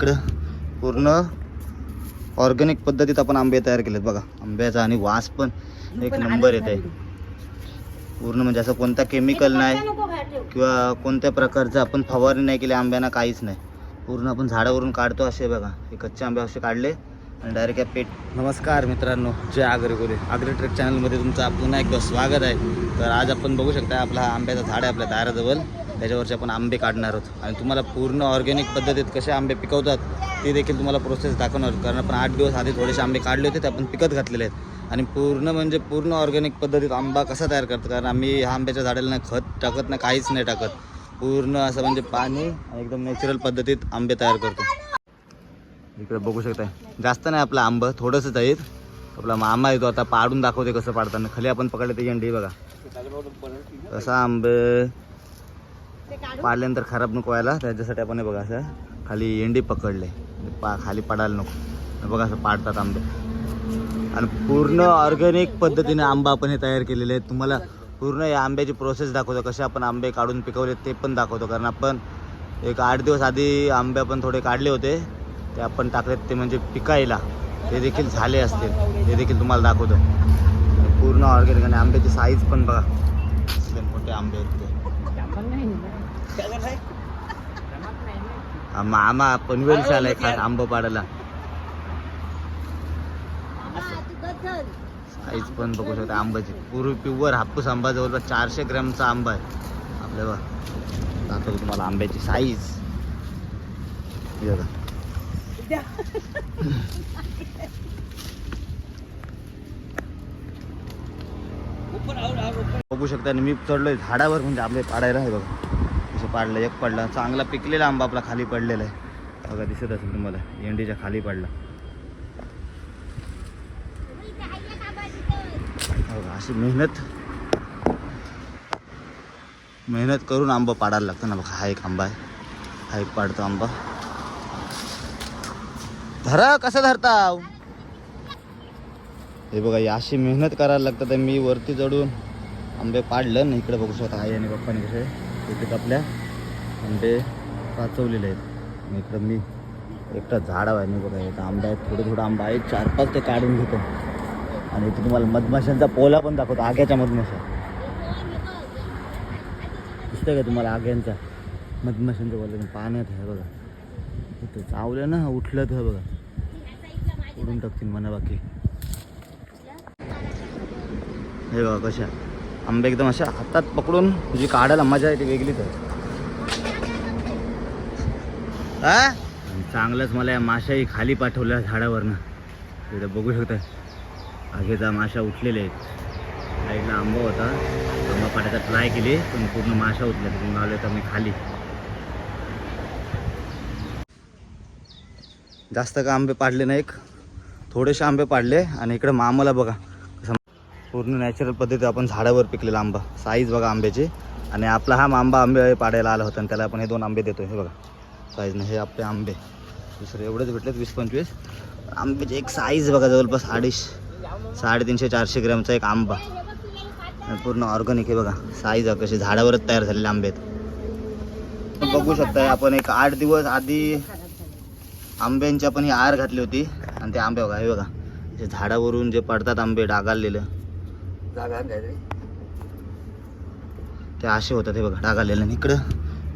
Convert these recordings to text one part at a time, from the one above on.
इकडं पूर्ण ऑर्गॅनिक पद्धतीत आपण आंबे तयार केलेत बघा. आंब्याचा आणि वास पण एक नंबर येत आहे. पूर्ण म्हणजे असं कोणता केमिकल नाही किंवा कोणत्या प्रकारचं आपण फवारणी नाही केली आंब्यांना काहीच नाही. पूर्ण आपण झाडावरून काढतो असे बघा. हे कच्चे आंबे असे काढले आणि डायरेक्ट या पेट नमस्कार मित्रांनो जय आगरे गोरे आगरे ट्रेक चॅनलमध्ये तुमचं पुन्हा एकदा स्वागत आहे. तर आज आपण बघू शकता आपला हा आंब्याचा झाड आहे आपल्या दाराजवळ. त्याच्यावरचे आपण आंबे काढणार आहोत. आणि तुम्हाला पूर्ण ऑर्गॅनिक पद्धतीत कसे आंबे पिकवतात ते देखील तुम्हाला प्रोसेस दाखवणार आहोत. कारण आपण आठ दिवस आधी थोडेसे आंबे काढले होते ते आपण पिकत घातलेले आहेत. आणि पूर्ण म्हणजे पूर्ण ऑर्गॅनिक पद्धतीत आंबा कसा तयार करतो कारण आम्ही ह्या आंब्याच्या झाडाला नाही खत टाकत नाही काहीच नाही टाकत. पूर्ण असं म्हणजे पाणी आणि एकदम नॅचरल पद्धतीत आंबे तयार करतो. इकडे बघू शकताय. जास्त नाही आपलं आंब थोडंसंच आहेत आपला मामा येतो आता पाडून दाखवते कसं पाडताना. खाली आपण पकडले ते अंडी बघा. कसा आंबे? पाडल्यानंतर खराब नको व्हायला. त्याच्यासाठी आपण हे बघा असं खाली एंडी पकडले. म्हणजे पा खाली पडायला नको. बघा असं पाडतात आंबे. आणि पूर्ण ऑर्गॅनिक पद्धतीने आंबा आपण हे तयार केलेले आहेत. तुम्हाला पूर्ण या आंब्याची प्रोसेस दाखवतो. कसे आपण आंबे काढून पिकवले ते पण दाखवतो. कारण आपण एक आठ दिवस आधी आंबे आपण थोडे काढले होते. ते आपण टाकलेत ते म्हणजे पिकायला. ते देखील झाले असतील. ते देखील तुम्हाला दाखवतो. पूर्ण ऑर्गॅनिक आणि आंब्याची साईज पण बघा. मोठे आंबे आहेत ते हा मामा पनवेलचा आलाय खास आंबा पाडायला. साईज पण बघू शकता आंब्याची. पूर्व प्युअर हापूस आंबा जवळपास चारशे ग्रॅमचा आंबा आहे. आपल्या बघा. दाखवतो तुम्हाला आंब्याची साईज बघा. शकता आणि मी चढलोय झाडावर म्हणजे आंबे पाडायला आहे बघा. पाडलं एक पडला. चांगला पिकलेला आंबा आपला खाली पडलेला आहे. बघा दिसत असेल तुम्हाला. एंडीच्या खाली पडला. बघा अशी मेहनत. मेहनत करून आंबा पाडायला लागतं ना बघा. हा एक आंबा आहे. हा एक पाडतो आंबा. धरा कसं धरता? हे बघा अशी मेहनत करायला लागतं तर मी वरती चढून आंबे पाडलं. ना इकडे बघू शकता आई आणि पप्पाने कसे. आपल्या आंबे पाचवलेले आहेत. इकडं मी एकटा झाड आहे. मी बघा इथं आंबे आहेत थोडं थोडं आंबा आहे चार पाच ते काढून घेतो. आणि इथे तुम्हाला मधमाशांचा पोला पण दाखवतो आग्याच्या मधमाशा. दिसतंय का तुम्हाला आग्यांचा? मधमाशांचा पोला पाण्यात आहे बघा. इथं चावलं ना उठलं तर बघा. उडून टाकतील मना बाकी हे बघा कशा. आंबे एकदम अशा हातात पकडून जी काढायला मजा येते वेगळीच आहे हा? चांगलंच मला या माशाही खाली पाठवल्या झाडावरनं. तिथं बघू शकता आगीचा माशा उठलेले आहेत. साईडला आंबा होता. आंबा पाण्याचा ट्राय केली पण पूर्ण माशा उठल्या. तिथून आले तर मी खाली. जास्त का आंबे पाडले नाही थोडेसे आंबे पाडले आणि इकडे मामाला बघा. कसं पूर्ण नॅचरल पद्धतीत आपण झाडावर पिकलेला आंबा. साईज बघा आंब्याची. आणि आपला हा आंबा आंबे पाडायला आला होता आणि त्याला आपण हे दोन आंबे देतो हे बघा. साईजने हे आपले आंबे. दुसरे एवढेच भेटलेत वीस पंचवीस. आंब्याची एक साईज बघा जवळपास अडीच साडेतीनशे चारशे ग्रॅमचा एक आंबा. पूर्ण ऑर्गॅनिक आहे बघा. साईज कशी झाडावरच तयार झालेले आंबे आहेत. बघू शकताय आपण एक आठ दिवस आधी आंब्यांची आपण ही आर घातली होती. आणि ते आंबे बघा हे बघा. जे झाडावरून जे पडतात आंबे डागाळलेलं ते असे होतात हे बघा डागाळलेलं आणि इकडं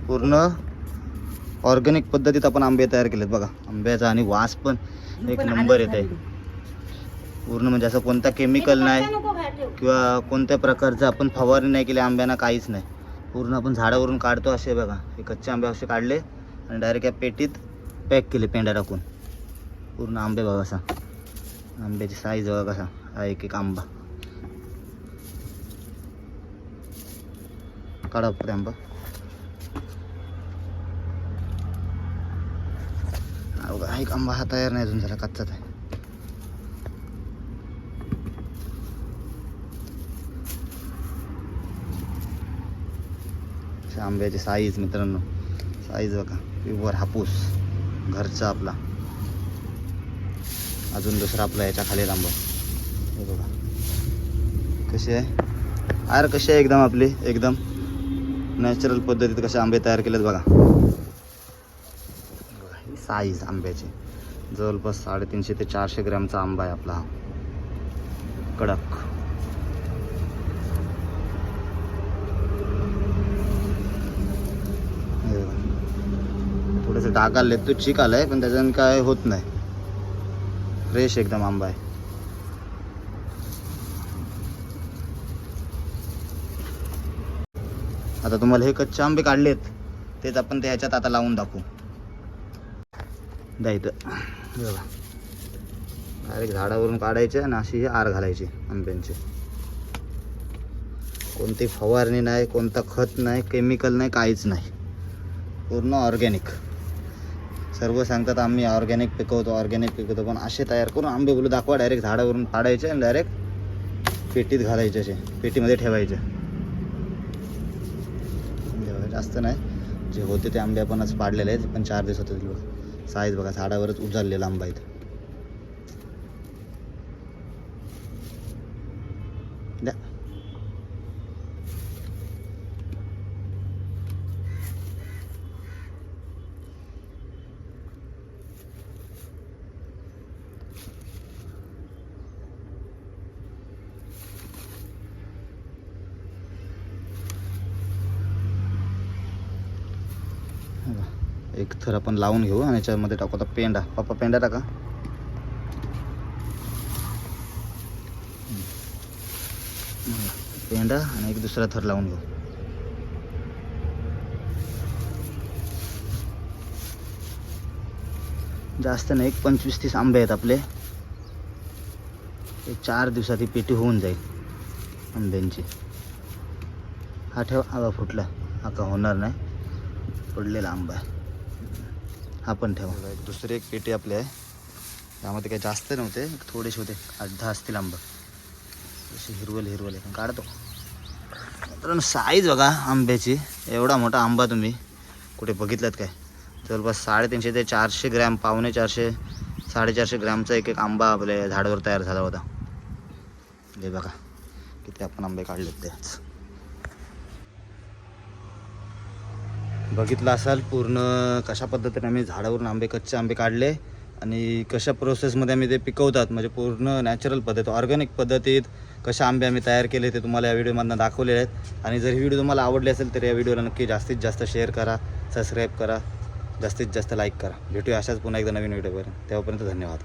पूर्ण ऑर्गॅनिक पद्धतीत आपण आंबे तयार केलेत बघा. आंब्याचा आणि वास पण एक नंबर येत आहे पूर्ण म्हणजे असं कोणता केमिकल नाही किंवा कोणत्या प्रकारचं आपण फवारणी नाही केली आंब्यांना काहीच नाही. पूर्ण आपण झाडावरून काढतो असे बघा. हे कच्चे आंबे असे काढले आणि डायरेक्ट या पेटीत पॅक केले पेंड्या टाकून. पूर्ण आंबे बघा असा. आंब्याची साईज बघा कसा. हा एक एक आंबा. काढा आंबा. हा एक आंबा हा तयार नाही अजून जरा कच्चाच आहे. अशा आंब्याची साईज मित्रांनो साईज बघा प्युअर हापूस घरचा आपला. अजून दुसरा आपला याच्या खाली आंबा. हे बघा. कसे आहे? आर कशी आहे एकदम आपली? एकदम नॅचरल पद्धतीत कसे आंबे तयार केलेत बघा. साईज आंब्याची. जवळपास साडेतीनशे ते चारशे ग्रॅमचा आंबा आहे आपला हा. कडक. हे डाग आले तो चिक आलाय पण त्याच्यानं काय होत नाही. फ्रेश एकदम आंबा आहे. आता तुम्हाला हे कच्चे आंबे काढलेत तेच आपण ते ह्याच्यात आता लावून दाखवू. द्यायचं बघा. डायरेक्ट झाडावरून काढायचे आणि अशी आर घालायची आंब्यांची. कोणती फवारणी नाही कोणता खत नाही केमिकल नाही काहीच नाही. पूर्ण ऑर्गॅनिक सर्व सांगतात आम्ही ऑर्गॅनिक पिकवतो ऑर्गॅनिक पिकवतो पण असे तयार करून आंबे बोलू दाखवा. डायरेक्ट झाडावरून काढायचे आणि डायरेक्ट पेटीत घालायचे असे. पेटीमध्ये ठेवायचे. जास्त नाही. जे होते ते आंबे आपणच पाडलेले आहेत पण चार दिवस होते बघा साईज बघा झाडावरच उजाडलेला लांब आहेत द्या हे बघा. एक थर आपण लावून घेऊ आणि याच्यामध्ये टाकू आता पेंडा. पप्पा पेंडा टाका. पेंडा आणि एक दुसरा थर लावून घेऊ. जास्त नाही एक पंचवीस तीस आंबे आहेत आपले. एक चार दिवसात ही पेटी होऊन जाईल आंब्यांची. हा ठेवा आवा फुटला. हा का होणार नाही. पडलेला आंबा आहे. हा पण ठेवा. एक दुसरी एक पेटी आपली आहे. त्यामध्ये काही जास्त नव्हते थोडेसे होते आठ दहा असतील आंबा असे हिरवल हिरवल आहे. काढतो. मित्रांनो साईज बघा आंब्याची. एवढा मोठा आंबा तुम्ही कुठे बघितलात काय? जवळपास साडेतीनशे ते चारशे ग्रॅम पावणे चारशे साडेचारशे ग्रॅमचा एक एक आंबा आपल्या झाडावर तयार झाला होता. हे बघा किती आपण आंबे काढलेत ते बघितलं असाल पूर्ण कशा पद्धतीने आम्ही झाडावरून आंबे कच्चे आंबे काढले आणि कशा प्रोसेसमध्ये आम्ही ते पिकवतात म्हणजे पूर्ण नॅचरल पद्धत ऑर्गॅनिक पद्धतीत कशा आंबे आम्ही तयार केले ते तुम्हाला या व्हिडिओमधनं दाखवलेले आहेत. आणि जर ही व्हिडिओ तुम्हाला आवडली असेल तर या व्हिडिओला नक्की जास्तीत जास्त शेअर करा सबस्क्राईब करा जास्तीत जास्त लाईक करा. भेटूया अशाच पुन्हा एकदा नवीन व्हिडिओपर्यंत तेव्हापर्यंत धन्यवाद.